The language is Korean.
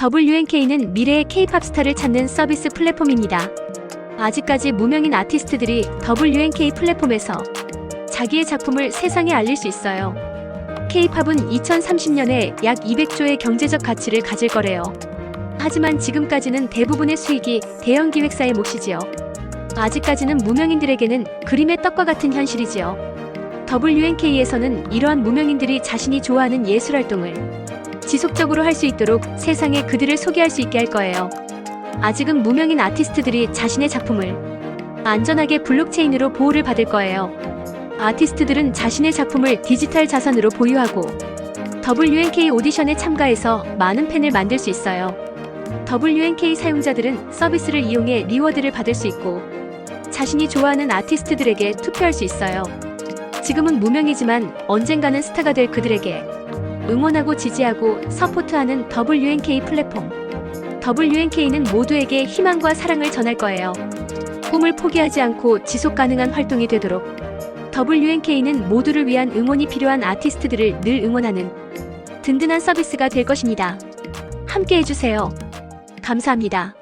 WNK는 미래의 K-팝 스타를 찾는 서비스 플랫폼입니다. 아직까지 무명인 아티스트들이 WNK 플랫폼에서 자기의 작품을 세상에 알릴 수 있어요. K-팝은 2030년에 약 200조의 경제적 가치를 가질 거래요. 하지만 지금까지는 대부분의 수익이 대형 기획사의 몫이지요. 아직까지는 무명인들에게는 그림의 떡과 같은 현실이지요. WNK에서는 이러한 무명인들이 자신이 좋아하는 예술 활동을 지속적으로 할 수 있도록 세상에 그들을 소개할 수 있게 할 거예요. 아직은 무명인 아티스트들이 자신의 작품을 안전하게 블록체인으로 보호를 받을 거예요. 아티스트들은 자신의 작품을 디지털 자산으로 보유하고 WNK 오디션에 참가해서 많은 팬을 만들 수 있어요. WNK 사용자들은 서비스를 이용해 리워드를 받을 수 있고 자신이 좋아하는 아티스트들에게 투표할 수 있어요. 지금은 무명이지만 언젠가는 스타가 될 그들에게 응원하고 지지하고 서포트하는 WNK 플랫폼. WNK는 모두에게 희망과 사랑을 전할 거예요. 꿈을 포기하지 않고 지속 가능한 활동이 되도록 WNK는 모두를 위한 응원이 필요한 아티스트들을 늘 응원하는 든든한 서비스가 될 것입니다. 함께 해주세요. 감사합니다.